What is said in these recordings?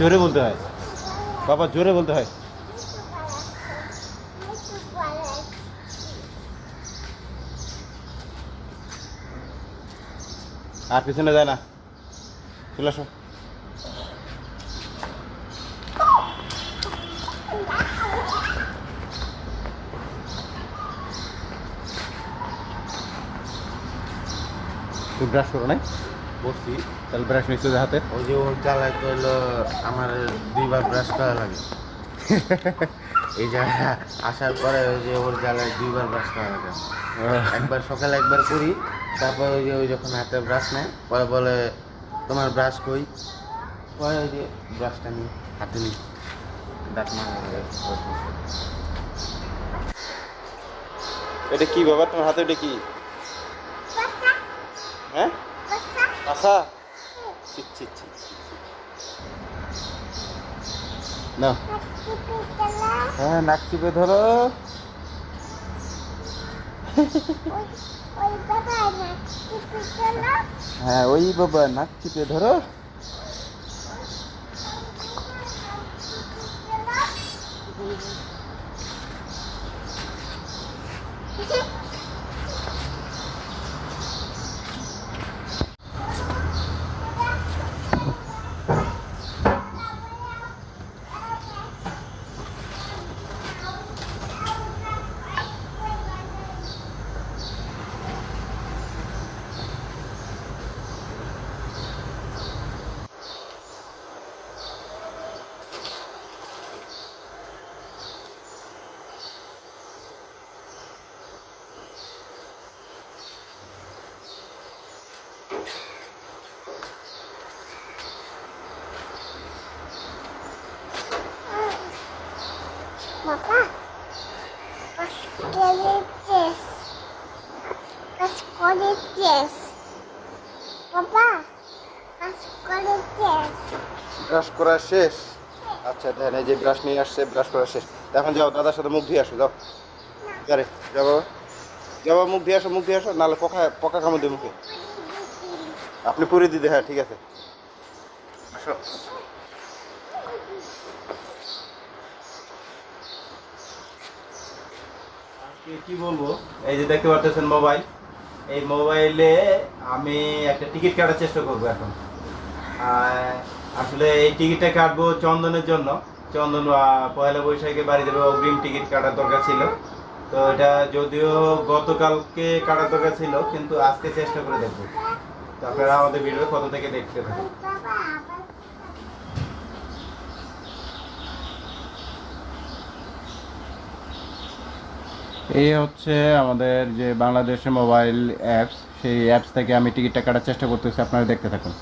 জোরে বলতে হয়। বাবা, জোরে বলতে হয়। আর পিছনে যায় না। চলে আসো। ব্রাশ করো নাই? বসছি তাহলে ব্রাশ নিচ্ছ হাতে। ওই যে ওর জ্বালায় তো হলো আমার দুইবার ব্রাশ করা লাগে। এই জায়গা আসার পরে ওই যে ওর জ্বালায় দুইবার ব্রাশ করা লাগে। একবার সকালে একবার করি তারপর ওই যে ওই যখন হাতে ব্রাশ নেয় পরে বলে তোমার ব্রাশ কই? পরে ওই যে ব্রাশটা নিই হাতে নিই দাঁত এটা কি বাবা তোমার হাতে এটা কি? হ্যাঁ? না। হ্যাঁ নাক চিপে ধরো। হ্যাঁ ওই বাবা নাক চিপে ধরো। Papa, pascualites. Pascualites. Papa, pascualites. Brush করা শেষ? আচ্ছা দেখেন এই যে ব্রাশ নিয়ে আসছে ব্রাশ করা শেষ। এখন যাও দাদার সাথে মুখ ধুয়ে আসো যাও। আরে যাও বাবা। যাও বাবা, মুখ ধুয়ে আসো মুখ ধুয়ে আসো নাহলে পোকা পোকা কামড় দিয়ে মুখে। আপনি পুরে দিতে হ্যাঁ ঠিক আছে। আসো। আজকে কি বলব? এই যে দেখতে পাচ্ছেন মোবাইল। এই মোবাইলে আমি একটা টিকিট কাটার চেষ্টা করব এখন। আসলে এই টিকিটটা কাটবো চন্দনের জন্য। চন্দন পয়লা বৈশাখে বাড়ি দেবে অগ্রিম টিকিট কাটার দরকার ছিল। তো এটা যদিও গতকালকে কাটার দরকার ছিল, কিন্তু আজকে চেষ্টা করে দেখব। তো আপনারা আমাদের ভিডিও কত থেকে দেখতে থাকুন? এই হচ্ছে আমাদের যে বাংলাদেশের মোবাইল অ্যাপস, সেই অ্যাপস থেকে আমি টিকিটটা কাটার চেষ্টা করতেছি, আপনারা দেখতে থাকুন।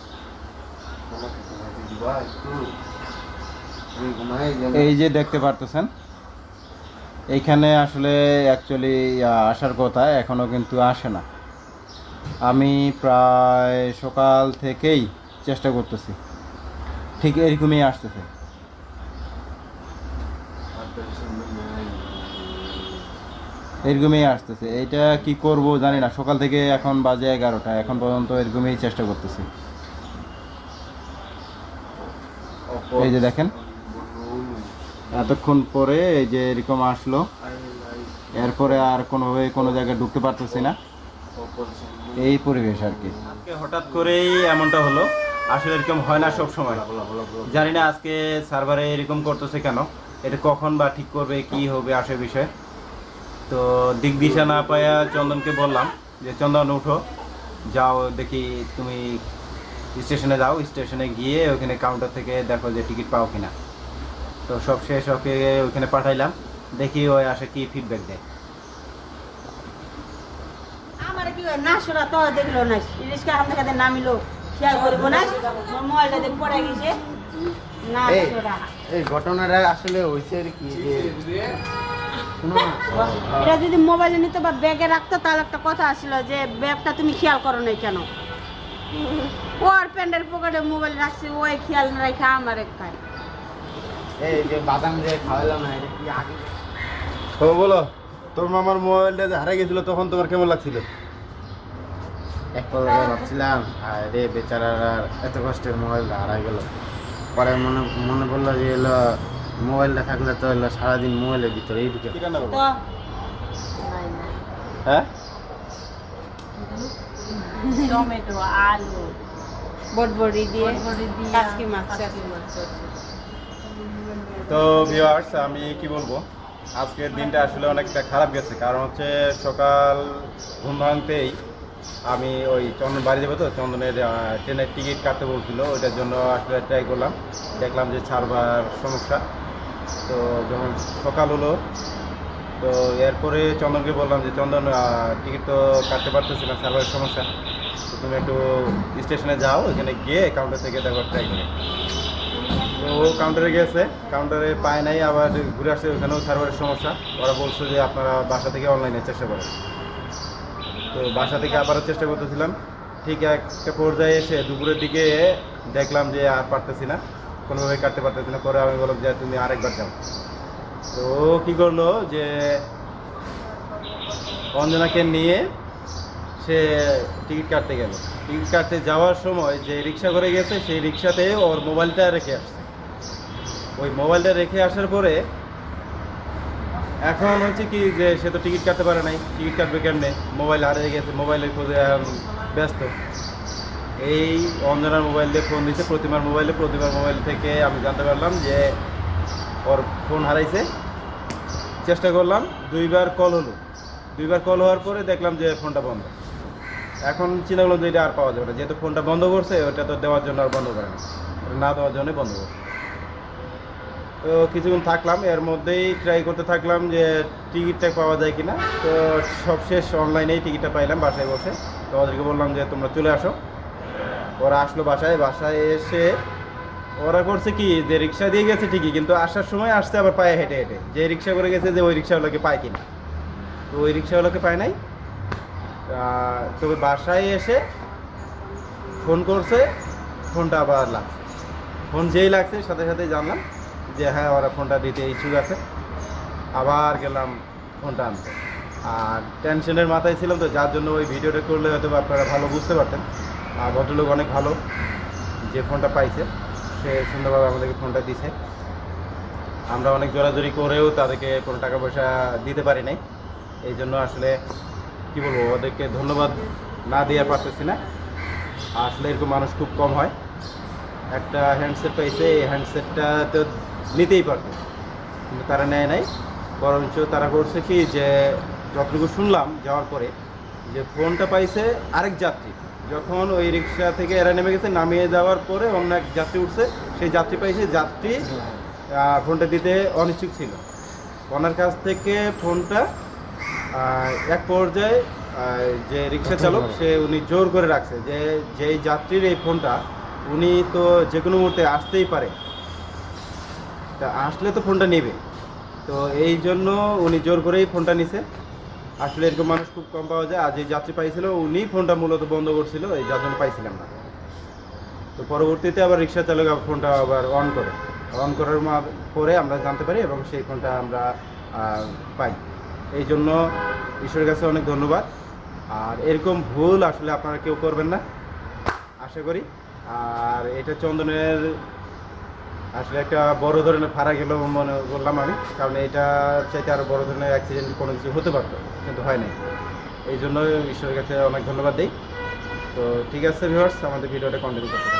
এই যে দেখতে পারতেছেন, এইখানে আসলে অ্যাকচুয়ালি আসার কথা এখনও কিন্তু আসে না। আমি প্রায় সকাল থেকেই চেষ্টা করতেছি। ঠিক এরকমই আসতেছে। এরকমই আসতেছে। এটা কি করব জানি না। সকাল থেকে এখন বাজে এগারোটা। এখন পর্যন্ত এরকমই চেষ্টা করতেছি। এই যে দেখেন। এতক্ষণ পরে এই যে এরকম আসলো। এরপরে আর কোনোভাবে কোনো জায়গায় ঢুকতে পারতেছি না। এই পরিবেশ আর কি। আজকে হঠাৎ করেই এমনটা হলো। আসলে এরকম হয় না সব সময়। জানি না আজকে সার্ভারে এরকম করতেছে কেন। এটা কখন বা ঠিক করবে কি হবে আসে বিষয়। তো দিক দিশা না পায়া চন্দনকে বললাম যে চন্দন উঠো। যাও দেখি তুমি স্টেশনে যাও। স্টেশনে গিয়ে ওখানে কাউন্টার থেকে দেখো যে টিকিট পাও কিনা। তো সব শেষ ওকে ওখানে পাঠাইলাম। দেখি ওই আসে কি ফিডব্যাক দেয়। আমার কি না শোনা তো দেখল না। রিস্কা আমাদের কাছে নামিলো। খেয়াল করব না। মোবাইলটা দেখ পড়ে গেছে। না এই ঘটনাটা আসলে হয়েছে আর কি যে এটা যদি মোবাইলে নিতে বা ব্যাগে রাখতো তাহলে একটা কথা আসছিল যে ব্যাগটা তুমি খেয়াল করো নাই কেন? ওর প্যান্টের পকেটে মোবাইল রাখছি ওই খেয়াল না রেখে আমার খায় এই যে বাদাম যে খাওয়ালাম না এটা কি আগে? ও বলো তোর মামার মোবাইলটা যে হারিয়ে গেছিল তখন তোমার কেমন লাগছিল? এক ভাবছিলাম আরে বেচারার এত কষ্টের মোবাইল হারাই গেল। পরে মনে মনে পড়ল যে এলো মোবাইলটা থাকলে তো এলো সারাদিন মোবাইলের ভিতরে এই ঢুকে হ্যাঁ? টমেটো আলু। বটবড়ি দিয়ে বটবড়ি মাছ তো ভিউয়ার্স আমি কি বলব? আজকের দিনটা আসলে অনেকটা খারাপ গেছে কারণ হচ্ছে সকাল ঘুম ভাঙতেই আমি ওই চন্দন বাড়ি যাব তো চন্দনের ট্রেনের টিকিট কাটতে বলছিল ওইটার জন্য আসলে ট্রাই করলাম। দেখলাম যে ছাড়বার সমস্যা। তো যখন সকাল হলো, তো এরপরে চন্দনকে বললাম যে, চন্দন টিকিট তো কাটতে পারতেছি না সার্ভারের সমস্যা। তো তুমি একটু স্টেশনে যাও ওখানে গিয়ে কাউন্টার থেকে দেখো ট্রাই করে। তো ও কাউন্টারে গেছে কাউন্টারে পায় নাই, আবার ঘুরে আসছে, ওখানেও সার্ভারের সমস্যা। ওরা বলছে যে, আপনারা বাসা থেকে অনলাইনে চেষ্টা করেন। তো বাসা থেকে আবারও চেষ্টা করতেছিলাম। ঠিক একটা পর্যায়ে এসে দুপুরের দিকে দেখলাম যে আর পারতেছি না। কোনোভাবে কাটতে পারতেছি না। পরে আমি বললাম যে, তুমি আরেকবার যাও। তো ও কী করল যে, অঞ্জনাকে নিয়ে সে টিকিট কাটতে গেল। টিকিট কাটতে যাওয়ার সময় যে রিক্সা করে গেছে, সেই রিক্সাতে ওর মোবাইলটা রেখে আসছে। ওই মোবাইলটা রেখে আসার পরে এখন হচ্ছে কি যে, সে তো টিকিট কাটতে পারে নাই। টিকিট কাটবে কেমনে? মোবাইল হারিয়ে গেছে, মোবাইলের খোঁজে ব্যস্ত। এই অঞ্জনার মোবাইল দিয়ে ফোন দিচ্ছে প্রতিমার মোবাইলে প্রতিমার মোবাইল থেকে আমি জানতে পারলাম যে ওর ফোন হারাইছে। চেষ্টা করলাম, দুইবার কল হলো। দুইবার কল হওয়ার পরে দেখলাম যে ফোনটা বন্ধ। এখন চিন্তা করলাম যে এটা আর পাওয়া যাবে না। যেহেতু ফোনটা বন্ধ করছে ওটা তো দেওয়ার জন্য আর বন্ধ করে না। না দেওয়ার জন্যই বন্ধ করছে। তো কিছুক্ষণ থাকলাম, এর মধ্যেই ট্রাই করতে থাকলাম যে টিকিটটা পাওয়া যায় কিনা। তো সবশেষ অনলাইনেই টিকিটটা পাইলাম বাসায় বসে। তো ওদেরকে বললাম যে তোমরা চলে আসো। ওরা আসলো বাসায় বাসায় এসে ওরা করছে কি, যে রিক্সা দিয়ে গেছে ঠিকই, কিন্তু আসার সময় আসছে আবার পায়ে হেঁটে হেঁটে। যে রিক্সা করে গেছে যে ওই রিক্সাওয়ালাকে পায় কিনা। তো ওই রিক্সাওয়ালাকে পায় নাই। তবে বাসায় এসে ফোন করছে, ফোনটা আবার লাগছে। ফোন যেই লাগছে, সাথে সাথে জানলাম যে হ্যাঁ ওরা ফোনটা দিতে ইচ্ছুক আছে। আবার গেলাম ফোনটা আনতে। আর টেনশনের মাথায় ছিলাম তো, যার জন্য ওই ভিডিওটা করলে হয়তো আপনারা ভালো বুঝতে পারতেন। আর ভদ্রলোক অনেক ভালো, যে ফোনটা পাইছে, সে সুন্দরভাবে আমাদেরকে ফোনটা দিছে। আমরা অনেক জোরাজোরি করেও তাদেরকে কোনো টাকা পয়সা দিতে পারি নাই। এই জন্য আসলে, কি বলব, ওদেরকে ধন্যবাদ না দিয়ে পারতেছি না। আসলে এরকম মানুষ খুব কম হয়। একটা হ্যান্ডসেট পাইছে, এই হ্যান্ডসেটটা তো নিতেই পারবে। কিন্তু তারা নেয় নাই। বরঞ্চ তারা করছে কি যে, যতটুকু শুনলাম যাওয়ার পরে যে ফোনটা পাইছে আরেক যাত্রী। যখন ওই রিক্সা থেকে এরা নেমে গেছে, নামিয়ে যাওয়ার পরে অন্য এক যাত্রী উঠছে। সেই যাত্রী পাইছে যাত্রী ফোনটা দিতে অনিচ্ছুক ছিল। ওনার কাছ থেকে ফোনটা এক পর্যায়ে যে রিক্সা চালক, সে উনি জোর করে রাখছে যে যেই যাত্রীর এই ফোনটা, উনি তো যে কোনো মুহূর্তে আসতেই পারে। তা আসলে তো ফোনটা নেবে। তো এই জন্য উনি জোর করেই ফোনটা নিছে। আসলে এরকম মানুষ খুব কম পাওয়া যায়। আর যে যাত্রী পাইছিল, উনি ফোনটা মূলত বন্ধ করছিল, এই যার জন্য পাইছিলাম না। তো পরবর্তীতে আবার রিক্সা চালক ফোনটা আবার অন করে। অন করার পরে আমরা জানতে পারি এবং সেই ফোনটা আমরা পাই। এই জন্য ঈশ্বরের কাছে অনেক ধন্যবাদ। আর এরকম ভুল আসলে আপনারা কেউ করবেন না। আশা করি। আর এটা চন্দনের আসলে একটা বড় ধরনের ফাড়া গেল মনে করলাম আমি কারণ এটা চাইতে আরও বড় ধরনের অ্যাক্সিডেন্ট কোনো কিছু হতে পারতো কিন্তু হয় নাই এই জন্য ঈশ্বরের কাছে অনেক ধন্যবাদ দিই তো ঠিক আছে ভিউয়ার্স আমাদের ভিডিওটা কন্টিনিউ করতে।